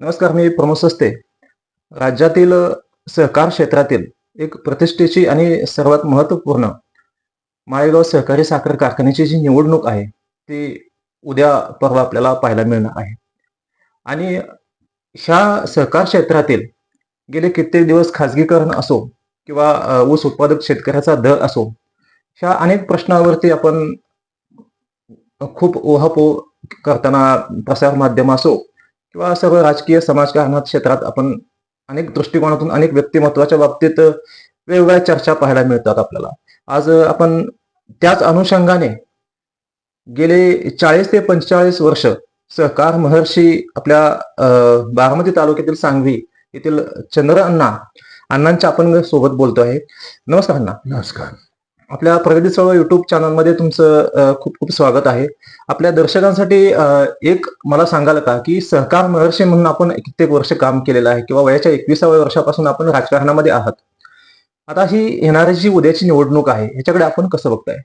नमस्कार मी प्रमोद सस्ते. राज्यातील सहकार क्षेत्रातील एक प्रतिष्ठेची आणि सर्वात महत्त्वपूर्ण माळेगाव सहकारी साखर कारखान्याची जी निवडणूक आहे ती उद्या परवा आपल्याला पाहायला मिळणार आहे. आणि ह्या सहकार क्षेत्रातील गेले कित्येक दिवस खाजगीकरण असो किंवा ऊस उत्पादक शेतकऱ्याचा दर असो ह्या अनेक प्रश्नावरती आपण खूप ओहापोह करताना प्रसार माध्यम असो किंवा सर्व राजकीय समाजकारणात क्षेत्रात आपण अनेक दृष्टिकोनातून अनेक व्यक्तिमत्वाच्या बाबतीत वेगवेगळ्या चर्चा पाहायला मिळतात आपल्याला. आज आपण त्याच अनुषंगाने गेले चाळीस ते पंचेचाळीस वर्ष सहकार महर्षी आपल्या बारामती तालुक्यातील सांगवी येथील चंद्र अण्णा अण्णांच्या आपण सोबत बोलतो आहे नमस्कार अण्णा. नमस्कार. आपल्या प्रगती चळवळ युट्यूब चॅनलमध्ये तुमचं खूप खूप स्वागत आहे. आपल्या दर्शकांसाठी एक मला सांगाल का की सहकार महर्षी म्हणून आपण कित्येक वर्ष काम केलेलं आहे किंवा वयाच्या एकविसाव्या वर्षापासून आपण राजकारणामध्ये आहात. आता ही येणारी जी उद्याची निवडणूक आहे ह्याच्याकडे आपण कसं बघताय?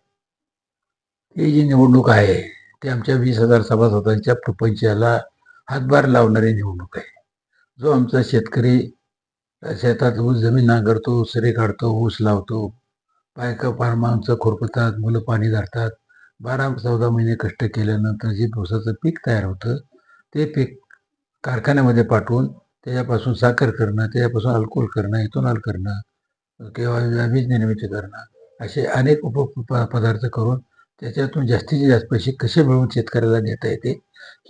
ही जी निवडणूक आहे ती आमच्या वीस हजार सभासदांच्या प्रपंचाला हातभार लावणारी निवडणूक आहे. जो आमचा शेतकरी शेतात ऊस जमीन नांगरतो सरे काढतो ऊस लावतो बायका फार माणसं खुरपतात मुलं पाणी धरतात. बारा चौदा महिने कष्ट केल्यानंतर जे ऊसाचं पीक तयार होतं ते पीक कारखान्यामध्ये पाठवून त्याच्यापासून साखर करणं त्याच्यापासून अल्कोहोल करणं इथोनॉल करणं किंवा वीज निर्मिती करणं असे अनेक उप प- पदार्थ करून त्याच्यातून जास्तीत जास्त पैसे कसे मिळवून शेतकऱ्याला देता येते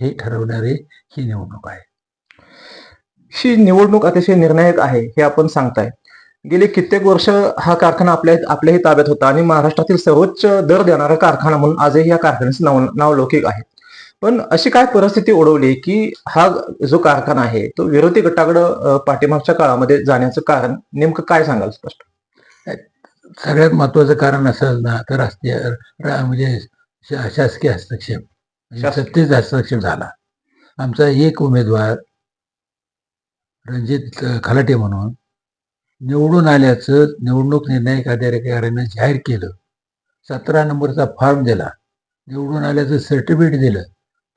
हे ठरवणारी ही निवडणूक आहे. ही निवडणूक अतिशय निर्णायक आहे हे आपण सांगताय. गेले कित्येक वर्ष हा कारखाना आपल्या आपल्याही ताब्यात होता आणि महाराष्ट्रातील सर्वोच्च दर देणारा कारखाना म्हणून आजही या कारखान्याचं नाव नावलौकिक आहे. पण अशी काय परिस्थिती ओढवली की हा जो कारखाना आहे तो विरोधी गटाकडं पाठीमागच्या काळामध्ये जाण्याचं कारण नेमकं काय सांगाल स्पष्ट? सगळ्यात महत्वाचं कारण असेल ना तर राष्ट्रीय म्हणजे शा- शासकीय हस्तक्षेप. म्हणजे सत्तेचा हस्तक्षेप झाला. आमचा एक उमेदवार रणजित खलाटे म्हणून निवडून आल्याचं निवडणूक निर्णायक अधिकाऱ्यानं जाहीर केलं. सतरा नंबरचा फॉर्म दिला. निवडून आल्याचं सर्टिफिकेट दिलं.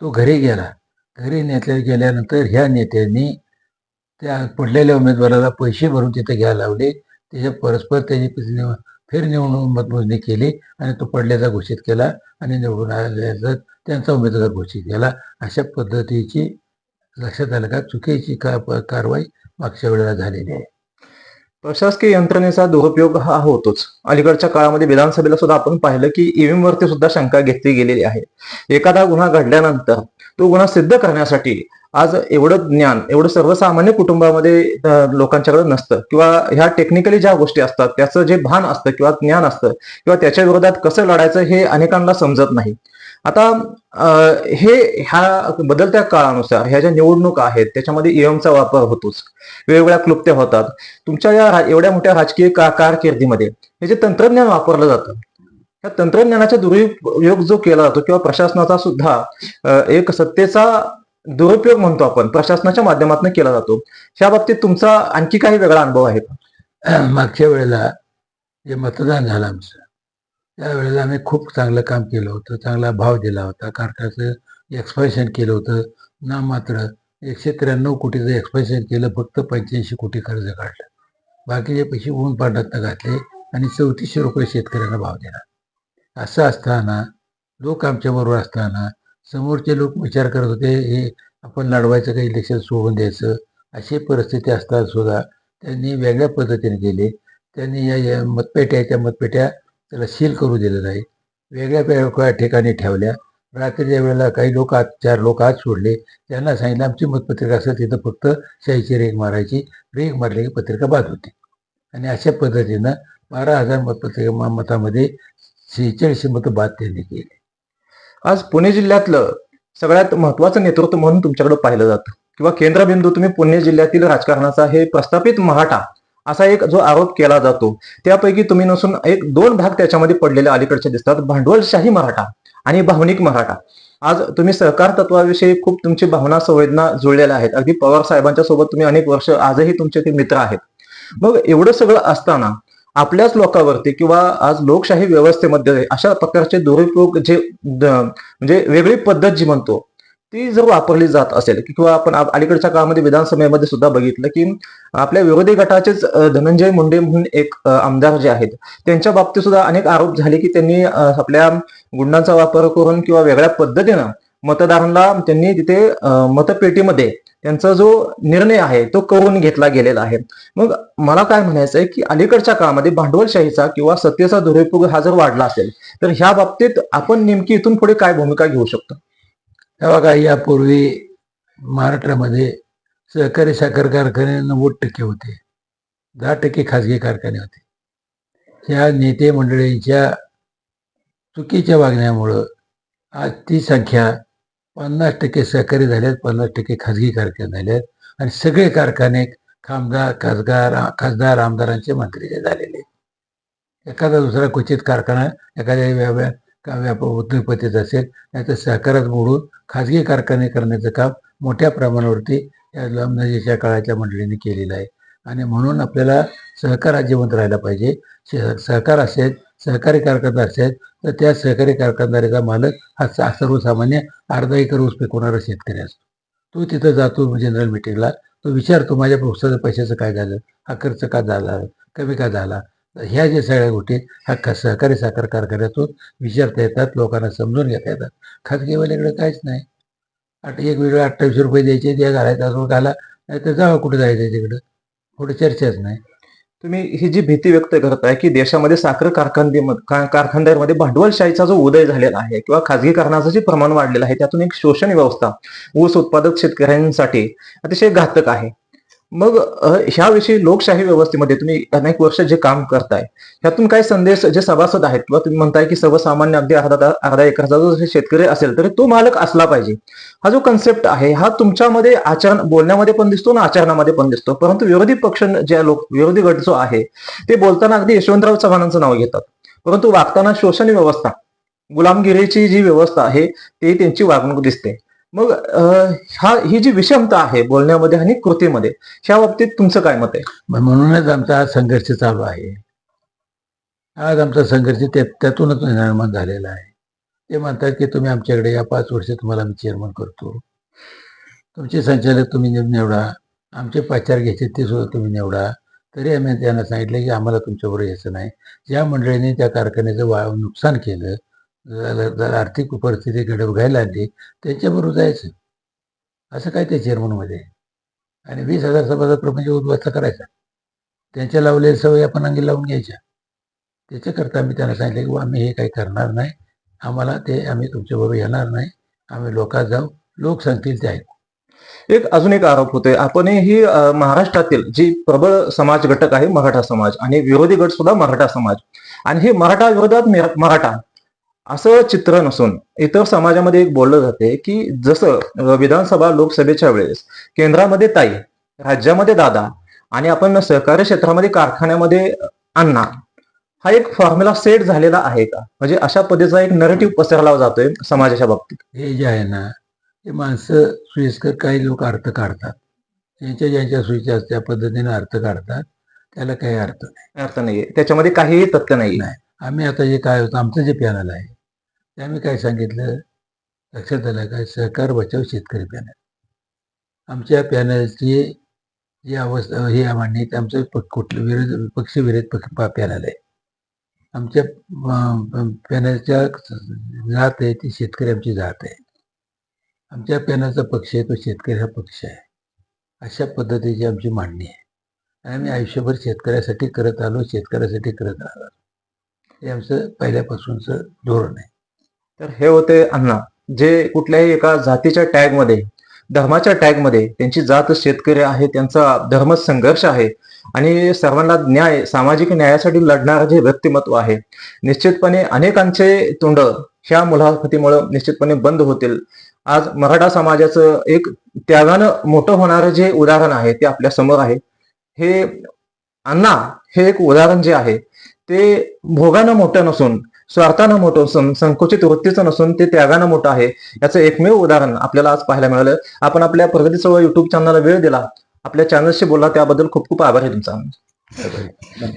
तो घरी गेला. घरी नेत्या गेल्यानंतर ह्या नेत्यांनी त्या पडलेल्या उमेदवाराला पैसे भरून तिथे घ्यायला लावले. त्याच्या परस्पर त्याची निव- फेरनिवडणूक मतमोजणी केली आणि तो पडल्याचा घोषित केला आणि निवडून आल्याचा त्यांचा उमेदवार घोषित केला अशा पद्धतीची लक्षात आलं का? चुकीची का प- कारवाई मागच्या वेळेला झालेली आहे. प्रशासकीय यंत्रणेचा दुरुपयोग हा होतोच. अलीकडच्या काळामध्ये विधानसभेला सुद्धा आपण पाहिलं की ईव्हीएम वरती सुद्धा शंका घेतली गेलेली आहे. एखादा गुन्हा घडल्यानंतर तो गुन्हा सिद्ध करण्यासाठी आज एवढं ज्ञान एवढं सर्वसामान्य कुटुंबामध्ये लोकांच्याकडे नसतं. किंवा ह्या टेक्निकली ज्या गोष्टी असतात त्याचं जे भान असतं किंवा ज्ञान असतं किंवा त्याच्या विरोधात कसं लढायचं हे अनेकांना समजत नाही. आता हे ह्या बदलत्या काळानुसार ह्या ज्या निवडणुका आहेत त्याच्यामध्ये ईव्हीएमचा वापर होतोच. वेगवेगळ्या क्लुप्त्या होतात. तुमच्या या एवढ्या मोठ्या राजकीय का कारकिर्दीमध्ये हे जे तंत्रज्ञान वापरलं जातं या तंत्रज्ञानाचा दुरुपयोग जो केला जातो किंवा प्रशासनाचा सुद्धा एक सत्तेचा दुरुपयोग म्हणतो आपण प्रशासनाच्या माध्यमातून केला जातो. ह्या बाबतीत तुमचा आणखी काही वेगळा अनुभव आहे का? मागच्या वेळेला जे मतदान झालं आमचं त्यावेळेला आम्ही खूप चांगलं काम केलं होतं चांगला भाव दिला होता. कारखान्याचं एक्सपान्शन केलं होतं. ना मात्र एकशे त्र्याण्णव कोटीचं एक्सपान्शन केलं फक्त पंच्याऐंशी कोटी कर्ज काढलं. बाकीचे पैसे ऊन पाण्यात घातले आणि चौतीसशे रुपये शेतकऱ्यांना भाव दिला. असं असताना लोक आमच्याबरोबर असताना समोरचे लोक विचार करत होते हे आपण लढवायचं काही इलेक्शन सोडून द्यायचं? अशी परिस्थिती असताना सुद्धा त्यांनी वेगळ्या पद्धतीने केले. त्यांनी या या मतपेट्या त्या मतपेट्या त्याला सील करू दिलं नाही वेगळ्या वेगळ्या ठिकाणी ठेवल्या. रात्रीच्या वेळेला काही लोक आत चार लोक आत सोडले. त्यांना सांगितलं आमची मतपत्रिका असेल तिथं फक्त शाहीची रेग मारायची. रेग मारली की पत्रिका बाद होती. आणि अशा पद्धतीनं बारा हजार मतपत्रिका मतामध्ये शेहेचाळीसशे मतं बाद त्यांनी केली. आज पुणे जिल्ह्यातलं सगळ्यात महत्वाचं नेतृत्व म्हणून तुमच्याकडे पाहिलं जातं. किंवा केंद्रबिंदू तुम्ही पुणे जिल्ह्यातील राजकारणाचा हे प्रस्थापित मराठा असा एक जो आरोप केला जातो त्यापैकी तुम्ही नसून एक दोन भाग त्याच्यामध्ये पडलेले अलीकडचे दिसतात. भांडवलशाही मराठा आणि भावनिक मराठा. आज तुम्ही सहकार तत्वाविषयी खूप तुमची भावना संवेदना जुळलेल्या आहेत. अगदी पवार साहेबांच्या सोबत तुम्ही अनेक वर्ष आजही तुमचे ते मित्र आहेत. मग एवढं सगळं असताना आपल्याच लोकांवरती किंवा आज लोकशाही व्यवस्थेमध्ये अशा प्रकारचे दुरुपयोग जे म्हणजे वेगळी पद्धत जी म्हणतो ती जर वापरली जात असेल किंवा आपण अलीकडच्या काळामध्ये विधानसभेमध्ये सुद्धा बघितलं की आपल्या विरोधी गटाचेच धनंजय मुंडे म्हणून एक आमदार जे आहेत त्यांच्या बाबतीत सुद्धा अनेक आरोप झाले की त्यांनी आपल्या गुंडांचा वापर करून किंवा वेगळ्या पद्धतीनं मतदारांना त्यांनी तिथे मतपेटीमध्ये त्यांचा जो निर्णय आहे तो करून घेतला गेलेला आहे. मग मला काय म्हणायचं आहे की अलीकडच्या काळामध्ये भांडवलशाहीचा किंवा सत्तेचा दुरुपयोग हा जर वाढला असेल तर ह्या बाबतीत आपण नेमकी इथून पुढे काय भूमिका घेऊ शकतो? तेव्हा बघा यापूर्वी महाराष्ट्रामध्ये सहकारी साखर कारखाने नव्वद टक्के होते. दहा टक्के खाजगी कारखाने होते. ह्या नेते मंडळींच्या चुकीच्या वागण्यामुळं आज ती संख्या पन्नास टक्के सहकारी झाल्यात पन्नास टक्के खाजगी कारखाने झाल्यात आणि सगळे कारखाने खामदार खासदार खासदार आमदारांचे मंत्री झालेले एखादा दुसरा क्वचित कारखाना एखाद्या व्यापार का व्याप उद्योगपतीचा असेल नाही तर सहकारात मोडून खाजगी कारखाने करण्याचं काम मोठ्या प्रमाणावरती या नजीकच्या काळाच्या मंडळींनी केलेलं आहे. आणि म्हणून आपल्याला सहकार जिवंत राहायला पाहिजे. सहकार असेल सहकारी कारखानदार असेल तर त्या सहकारी कारखानदारीचा मालक हा सा- सर्वसामान्य अर्धा एकर ऊस पिकवणारा शेतकरी असतो. तो तिथं जातो जनरल मिटिंगला. तो विचारतो माझ्या पुस्तकाचं पैशाचं काय झालं? हा खर्च का झाला? कमी का झाला? ह्या ज्या सगळ्या गोष्टी ह्या ख- सहकारी साखर कारखान्यातून विचारता येतात लोकांना समजून घेता येतात. खाजगीवाल्याकडे काहीच नाही. आठ एक वेगळे अठ्ठावीसशे रुपये द्यायचे ते घालायचा अजून घाला नाही तर जावं कुठे जायचं तिकडं. कुठे चर्चाच नाही. तुम्ही ही जी भीती व्यक्त करताय की देशामध्ये साखर कारखाने कारखानदारीमध्ये भांडवलशाहीचा जो उदय झालेला आहे किंवा खाजगीकरणाचं जे प्रमाण वाढलेलं आहे त्यातून एक शोषण व्यवस्था ऊस उत्पादक शेतकऱ्यांसाठी अतिशय घातक आहे. मग ह्याविषयी लोकशाही व्यवस्थेमध्ये तुम्ही अनेक वर्ष जे काम करताय ह्यातून काय संदेश जे सभासद आहेत किंवा तुम्ही म्हणताय की सर्वसामान्य अगदी अर्धा अर्धा एकरचा जो शेतकरी असेल तरी तो मालक असला पाहिजे. हा जो कन्सेप्ट आहे हा तुमच्यामध्ये आचरण बोलण्यामध्ये पण दिसतो आणि आचरणामध्ये पण दिसतो. परंतु विरोधी पक्ष ज्या लोक विरोधी गट जो आहे ते बोलताना अगदी यशवंतराव चव्हाणांचं नाव घेतात. परंतु वागताना शोषण व्यवस्था गुलामगिरीची जी व्यवस्था आहे ती त्यांची वागणूक दिसते. मग हा ही जी विषमता आहे बोलण्यामध्ये आणि कृतीमध्ये ह्या बाबतीत तुमचं काय मत आहे? म्हणूनच आमचा हा संघर्ष चालू आहे. आज आमचा संघर्ष त्या- त्यातूनच निर्माण झालेला आहे. ते म्हणतात की तुम्ही आमच्याकडे या पाच वर्ष तुम्हाला आम्ही चेअरमन करतो. तुमचे संचालक तुम्ही निवडा. आमचे पाचार घ्यायचे ते सुद्धा तुम्ही निवडा. तरी आम्ही त्यांना सांगितलं की आम्हाला तुमच्याबरोबर यायचं नाही. ज्या मंडळीने त्या कारखान्याचं वा नुकसान केलं जर आर्थिक परिस्थिती गडब घ्यायला लागली त्यांच्याबरोबर जायचं. असं काय त्या चेअरमनमध्ये आणि वीस हजार सभासद प्रपंच उद्ध्वस्त करायचा. त्यांच्या लावलेल्या सवयी आपण अंगी लावून घ्यायच्या. त्याच्याकरता आम्ही त्यांना सांगितलं की आम्ही हे काही करणार नाही. आम्हाला ते आम्ही तुमच्याबरोबर येणार नाही. आम्ही लोकात जाऊ. लोक सांगतील ते ऐकू. एक अजून एक आरोप होतोय. आपणही महाराष्ट्रातील जी प्रबळ समाज घटक आहे मराठा समाज आणि विरोधी गट सुद्धा मराठा समाज. आणि हे मराठा विरोधात मराठा असं चित्र नसून इतर समाजामध्ये एक बोललं जाते की जसं विधानसभा लोकसभेच्या वेळेस केंद्रामध्ये ताई राज्यामध्ये दादा आणि आपण सहकारी क्षेत्रामध्ये कारखान्यामध्ये अण्णा हा एक फॉर्म्युला सेट झालेला आहे का? म्हणजे अशा पद्धतीचा एक नरेटिव्ह पसरला जातोय समाजाच्या बाबतीत. हे जे आहे ना ते माणसं सोयीस्कर काही लोक अर्थ काढतात. ज्यांच्या ज्यांच्या सोयीच्या त्या पद्धतीने अर्थ काढतात. त्याला काही अर्थ नाही. अर्थ नाहीये. त्याच्यामध्ये काहीही तथ्य नाही. आम्ही आता जे काय होतं आमचं जे पॅनल आहे ते आम्ही काय सांगितलं? लक्षात आलं काय सहकार बचाव शेतकरी पॅनल आमच्या पॅनलची जी अवस्था ही मांडणी ते आमचं कुठलं विरोध पक्षविरोध पक्ष पॅनल आहे. आमच्या पॅनलच्या जात आहे ती शेतकरी आमची जात आहे. आमच्या पॅनलचा पक्ष आहे तो शेतकरी हा पक्ष आहे. अशा पद्धतीची आमची मांडणी आहे. आणि आम्ही आयुष्यभर शेतकऱ्यासाठी करत आलो शेतकऱ्यासाठी करत राहणार. हे आमचं पहिल्यापासूनचं धोरण आहे. तर हे होते अण्णा. जे कुठल्याही एका जातीच्या टॅगमध्ये धर्माच्या टॅगमध्ये त्यांची जात शेतकरी आहे त्यांचा धर्म संघर्ष आहे आणि सर्वांना न्याय सामाजिक न्यायासाठी लढणारं जे व्यक्तिमत्व आहे निश्चितपणे अनेकांचे तोंड ह्या मुलाखतीमुळं निश्चितपणे बंद होतील. आज मराठा समाजाचं एक त्यागानं मोठं होणारं जे उदाहरण आहे ते आपल्यासमोर आहे. हे अण्णा हे एक उदाहरण जे आहे ते भोगानं मोठं नसून स्वार्थानं मोठं असून संकुचित वृत्तीचं नसून ते त्यागानं मोठं आहे. याचं एकमेव उदाहरण आपल्याला आज पाहायला मिळालं. आपण आपल्या प्रगती चळवळ युट्यूब चॅनलला वेळ दिला. आपल्या चॅनलशी बोलला त्याबद्दल खूप खूप आभार आहे तुमचा. धन्यवाद.